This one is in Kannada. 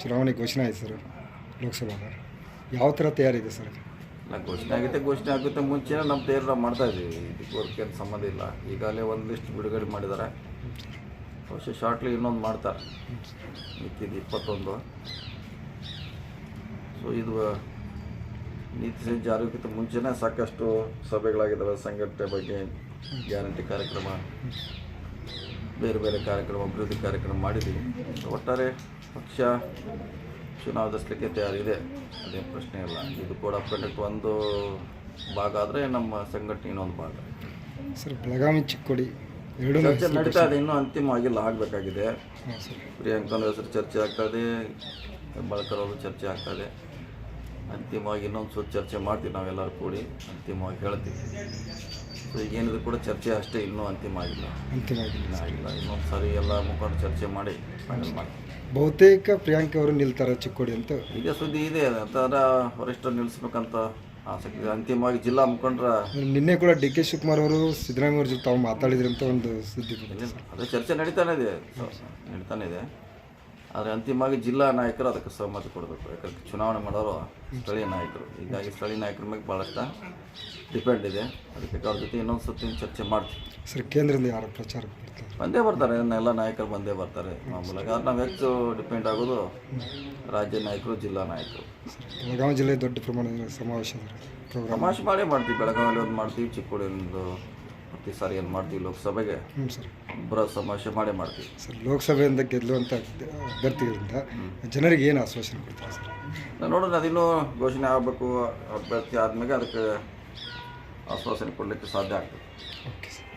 ಚುನಾವಣೆ ಘೋಷಣೆ ಆಯ್ತು ಸರ್ ಲೋಕಸಭಾದ ಯಾವ ಥರ ತಯಾರಿದೆ ಸರ್ ನಾವು ಘೋಷಣೆ ಆಗುತ್ತೆ ಘೋಷಣೆ ಆಗುತ್ತೆ ಮುಂಚೆನೇ ನಮ್ಮ ತಯಾರಿ ಮಾಡ್ತಾ ಇದ್ದೀವಿ ಇದಕ್ಕೆ ವರ್ಕೇನು ಸಂಬಂಧ ಇಲ್ಲ. ಈಗಾಗಲೇ ಒಂದು ಲಿಸ್ಟ್ ಬಿಡುಗಡೆ ಮಾಡಿದ್ದಾರೆ. ಬಹುಶಃ ಶಾರ್ಟ್ಲಿ ಇನ್ನೊಂದು ಮಾಡ್ತಾರೆ. ಮಿಕ್ಕಿದ್ದು ಇಪ್ಪತ್ತೊಂದು. ಸೊ ಇದು, ನೀತಿ ಸಂಹಿತೆ ಜಾರಿಗಿಂತ ಮುಂಚೆನೇ ಸಾಕಷ್ಟು ಸಭೆಗಳಾಗಿದ್ದಾವೆ. ಸಂಘಟನೆ ಬಗ್ಗೆ ಗ್ಯಾರಂಟಿ ಕಾರ್ಯಕ್ರಮ, ಬೇರೆ ಬೇರೆ ಕಾರ್ಯಕ್ರಮ, ಅಭಿವೃದ್ಧಿ ಕಾರ್ಯಕ್ರಮ ಮಾಡಿದ್ದೀವಿ. ಒಟ್ಟಾರೆ ಪಕ್ಷ ಚುನಾವಣೆ ತಯಾರಿದೆ? ಅದೇನು ಪ್ರಶ್ನೆ ಇಲ್ಲ. ಇದು ಕೂಡ ಕಂಡಕ್ಟ್ ಒಂದು ಭಾಗ ಆದರೆ ನಮ್ಮ ಸಂಘಟನೆ ಇನ್ನೊಂದು ಭಾಗ. ಸರ್ ಬೆಳಗಾವಿ ಚಿಕ್ಕೋಡಿ ಎರಡು ಚರ್ಚೆ ನಡೀತಾ ಇದೆ. ಇನ್ನೂ ಅಂತಿಮವಾಗಿಲ್ಲ ಆಗಬೇಕಾಗಿದೆ. ಪ್ರಿಯಾಂಕನ ಹೆಸರು ಚರ್ಚೆ ಆಗ್ತದೆ ಹೆಬ್ಬಾಳ್ಕರ್ ಅವರು ಚರ್ಚೆ ಆಗ್ತಾಯಿದೆ. ಅಂತಿಮವಾಗಿ ಇನ್ನೊಂದು ಸ್ವಲ್ಪ ಚರ್ಚೆ ಮಾಡ್ತೀವಿ ನಾವೆಲ್ಲರೂ ಕೂಡಿ. ಅಂತಿಮವಾಗಿ ಹೇಳ್ತೀವಿ. ಸೊ ಈಗೇನಿದ್ರು ಕೂಡ ಚರ್ಚೆ ಅಷ್ಟೇ ಇನ್ನೂ ಅಂತಿಮ ಆಗಿಲ್ಲ. ಅಂತಿಮವಾಗಿಲ್ಲ ಇನ್ನೂ ಆಗಿಲ್ಲ. ಇನ್ನೊಂದು ಸಾರಿ ಎಲ್ಲ ಮುಖಂಡರು ಚರ್ಚೆ ಮಾಡಿ ಫೈನಲ್ ಮಾಡಿ ಬಹುತೇಕ ಪ್ರಿಯಾಂಕ ಅವರು ನಿಲ್ತಾರೆ ಚಿಕ್ಕೋಡಿ ಅಂತ. ಈಗ ಸುದ್ದಿ ಇದೆ ಅದರ ವರಿಷ್ಠರು ನಿಲ್ಲಿಸ್ಬೇಕಂತ ಆಸಕ್ತಿ ಇದೆ. ಅಂತಿಮವಾಗಿ ಜಿಲ್ಲಾ ಮುಖಂಡರ ನಿನ್ನೆ ಕೂಡ ಡಿ ಕೆ ಶಿವಕುಮಾರ್ ಅವರು ಸಿದ್ದರಾಮಯ್ಯ ಅವ್ರ ಜೊತೆ ತಾವು ಮಾತಾಡಿದ್ರು ಅಂತ ಒಂದು ಸುದ್ದಿ ಅದೇ ಚರ್ಚೆ ನಡೀತಾನೆ ಇದೆ. ನಡೀತಾನೆ ಇದೆ. ಆದರೆ ಅಂತಿಮವಾಗಿ ಜಿಲ್ಲಾ ನಾಯಕರು ಅದಕ್ಕೆ ಸಹಮತಿ ಕೊಡಬೇಕು. ಯಾಕಂದ್ರೆ ಚುನಾವಣೆ ಮಾಡೋರು ಸ್ಥಳೀಯ ನಾಯಕರು. ಹೀಗಾಗಿ ಸ್ಥಳೀಯ ನಾಯಕರ ಮೇಲೆ ಭಾಳಷ್ಟು ಡಿಪೆಂಡ್ ಇದೆ. ಅದಕ್ಕೆ ಅವ್ರ ಜೊತೆ ಇನ್ನೊಂದು ಸತಿ ಚರ್ಚೆ ಮಾಡ್ತೀವಿ. ಸರ್ ಕೇಂದ್ರದಿಂದ ಯಾರು ಪ್ರಚಾರ ಬಂದೇ ಬರ್ತಾರೆ. ಎಲ್ಲ ನಾಯಕರು ಬಂದೇ ಬರ್ತಾರೆ ಮಾಮೂಲಾಗಿ. ಆದ್ರೆ ನಾವು ಹೆಚ್ಚು ಡಿಪೆಂಡ್ ಆಗೋದು ರಾಜ್ಯ ನಾಯಕರು ಜಿಲ್ಲಾ ನಾಯಕರು. ಬೆಳಗಾವಿ ಜಿಲ್ಲೆ ದೊಡ್ಡ ಪ್ರಮಾಣದ ಸಮಾವೇಶ ಸಮಾವೇಶ ಮಾಡೇ ಮಾಡ್ತೀವಿ. ಬೆಳಗಾವಿಯಲ್ಲಿ ಒಂದು ಮಾಡ್ತೀವಿ ಚಿಕ್ಕೋಡಿಯಲ್ಲಿ ಒಂದು ಪ್ರತಿ ಸಾರಿ ಏನು ಮಾಡ್ತೀವಿ? ಲೋಕಸಭೆಗೆ? ಹ್ಞೂ ಸರ್. ಬರೋ ಸಮಾವೇಶ ಮಾಡೇ ಮಾಡ್ತೀವಿ. ಸರ್ ಲೋಕಸಭೆಯಿಂದ ಗೆಲ್ಲುವಂಥ ಅಭ್ಯರ್ಥಿಗಳಿಂದ ಜನರಿಗೆ ಏನು ಆಶ್ವಾಸನೆ ಕೊಡ್ತಾರೆ ಸರ್? ನಾವು ನೋಡೋಣ ಅದಿನ್ನೂ ಘೋಷಣೆ ಆಗಬೇಕು ಅಭ್ಯರ್ಥಿ ಆದಮೇಲೆ ಅದಕ್ಕೆ ಆಶ್ವಾಸನೆ ಕೊಡಲಿಕ್ಕೆ ಸಾಧ್ಯ ಆಗ್ತದೆ. Okay sir.